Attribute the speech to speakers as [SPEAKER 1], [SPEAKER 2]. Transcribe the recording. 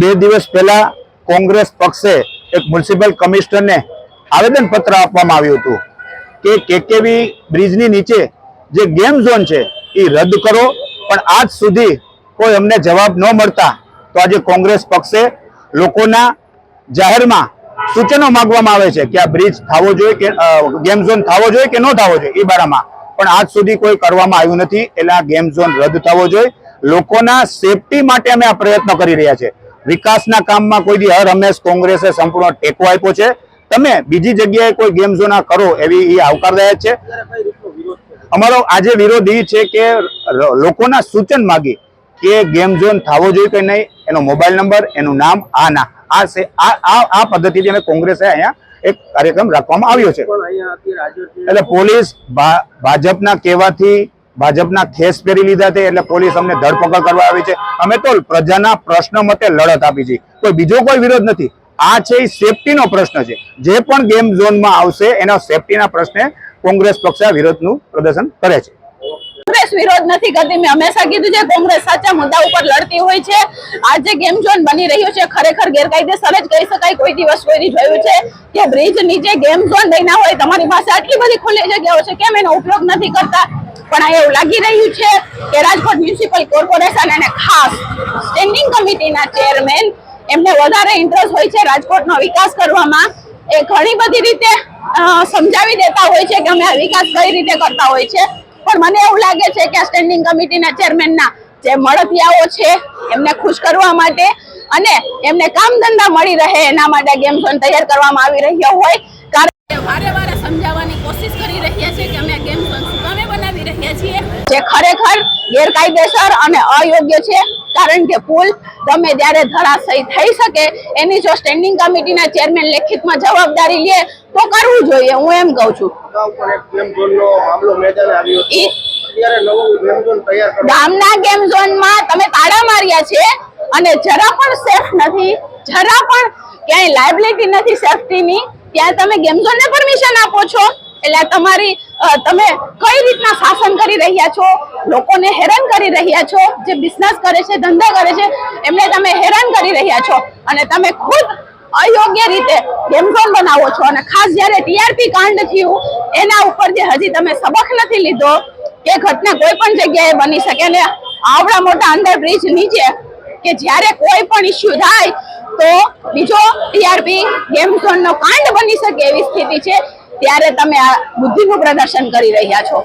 [SPEAKER 1] બે દિવસ પહેલા કોંગ્રેસ પક્ષે એક મ્યુનિસિપલ કમિશનરને આવેદન પત્ર આપવામાં આવ્યું હતું કે કેકેવી બ્રિજની નીચે જે ગેમ ઝોન છે એ રદ કરો. પણ આજ સુધી કોઈ અમને જવાબ ન મળતા તો આજે કોંગ્રેસ પક્ષે લોકોના જાહેરમાં સૂચનો માંગવામાં આવે છે કે આ બ્રિજ થવો જોઈએ કે ગેમ ઝોન થવો જોઈએ કે ન થવો જોઈએ એ બારામાં. પણ આજ સુધી કોઈ કરવામાં આવ્યું નથી. એટલે આ ગેમ ઝોન રદ થવો જોઈએ. લોકોના સેફટી માટે અમે આ પ્રયત્ન કરી રહ્યા છે વિકાસના કામમાં કોઈ દી હર હંમેશ કોંગ્રેસે સંપૂર્ણ ટેકો આપ્યો છે. તમે બીજી જગ્યાએ કોઈ ગેમ ઝોના કરો એવી એ આવકારદાયક છે? અમારો આજે વિરોધ એ છે કે લોકોના સૂચન માગી કે ગેમ ઝોન થવો જોઈએ કે નહીં એનો મોબાઈલ નંબર એનું નામ આ ના આ આ પદ્ધતિથી અમે કોંગ્રેસે અહીંયા એક કાર્યક્રમ રાખવામાં આવ્યો છે. એટલે પોલીસ ભાજપના કહેવાથી ભાજપના ખેસ પહેરી લીધા છે એટલે પોલીસ અમને ધરપકડ કરવા આવી છે. અમે તો પ્રજાના પ્રશ્ન મતે લડત આપી છે. કોઈ બીજો કોઈ વિરોધ નથી. આ છે એ સેફટીનો પ્રશ્ન છે. જે પણ ગેમ ઝોનમાં આવશે, એના સેફટીના પ્રશ્ને કોંગ્રેસ પક્ષ વિરોધનું પ્રદર્શન કરે છે.
[SPEAKER 2] વિરોધ નથી કરતી. મેં હંમેશા કીધું છે, કોંગ્રેસ સાચા મુદ્દા ઉપર લડતી હોય છે. આ જે ગેમ ઝોન બની રહ્યો છે, ખરેખર ગેરકાયદેસર જ કહી શકાય. કોઈ દિવસ કોઈ જોયું છે કે બ્રિજ નીચે ગેમ ઝોન બન્યા હોય, તમારી પાસે આટલી બધી ખુલ્લી જગ્યાઓ છે, કેમ એનો ઉપયોગ નથી કરતા? પણ એવું લાગી રહ્યું છે કે રાજકોટ મ્યુનિસિપલ કોર્પોરેશન અને ખાસ સ્ટેન્ડિંગ કમિટીના ચેરમેન એમને વધારે ઇન્ટરેસ્ટ હોય છે રાજકોટનો વિકાસ કરવામાં. એ ઘણી બધી રીતે સમજાવી દેતા હોય છે કે અમે વિકાસ કઈ રીતે કરતા હોય છે. પણ મને એવું લાગે છે કે આ સ્ટેન્ડિંગ કમિટીના ચેરમેનના જે મળતિયાઓ છે, એમને ખુશ કરવા માટે અને એમને કામ ધંધા મળી રહે એના માટે ગેમ ઝોન તૈયાર કરવામાં આવી રહ્યો હોય. કારણ કે વારે વારે સમજાવવાની કોશિશ કરી રહ્યા છે કે અમે ગેમ ઝોન શું કામે બનાવી રહ્યા છીએ જે ખરેખર ગેરકાયદેસર અને અયોગ્ય છે. કારણ કે પુલ ગમે ત્યારે ધરાશયી થઈ શકે એની જો સ્ટેન્ડિંગ કમિટીના ચેરમેન લેખિતમાં જવાબદારી લે તો કરવું જોઈએ. હું એમ કહું છું. ગામના ગેમ ઝોનમાં તમે તાળા માર્યા છે અને જરા પણ સેફ નથી. જરા પણ ક્યાંય લાયબિલિટી નથી સેફટીની ત્યાં તમે ગેમ ઝોનને પરમિશન આપો છો. એટલે તમારી તમે કઈ રીતના શાસન કરી રહ્યા છો? લોકોને હેરાન કરી રહ્યા છો? જે બિઝનેસ કરે છે, ધંધા કરે છે, એમને તમે હેરાન કરી રહ્યા છો. અને તમે ખુદ અયોગ્ય રીતે ગેમ ઝોન બનાવો છો. અને ખાસ જ્યારે ટીઆરપી કાંડ થયું, એના ઉપર જે હજી તમે સબક નથી લીધો કે ઘટના કોઈ પણ જગ્યાએ બની શકે. અને આવડા મોટા અંડરબ્રિજ નીચે, કે જ્યારે કોઈ પણ ઇસ્યુ થાય, તો બીજો ટીઆરપી ગેમ ઝોનનો કાંડ બની શકે એવી સ્થિતિ છે. ત્યારે તમે આ બુદ્ધિનું પ્રદર્શન કરી રહ્યા છો.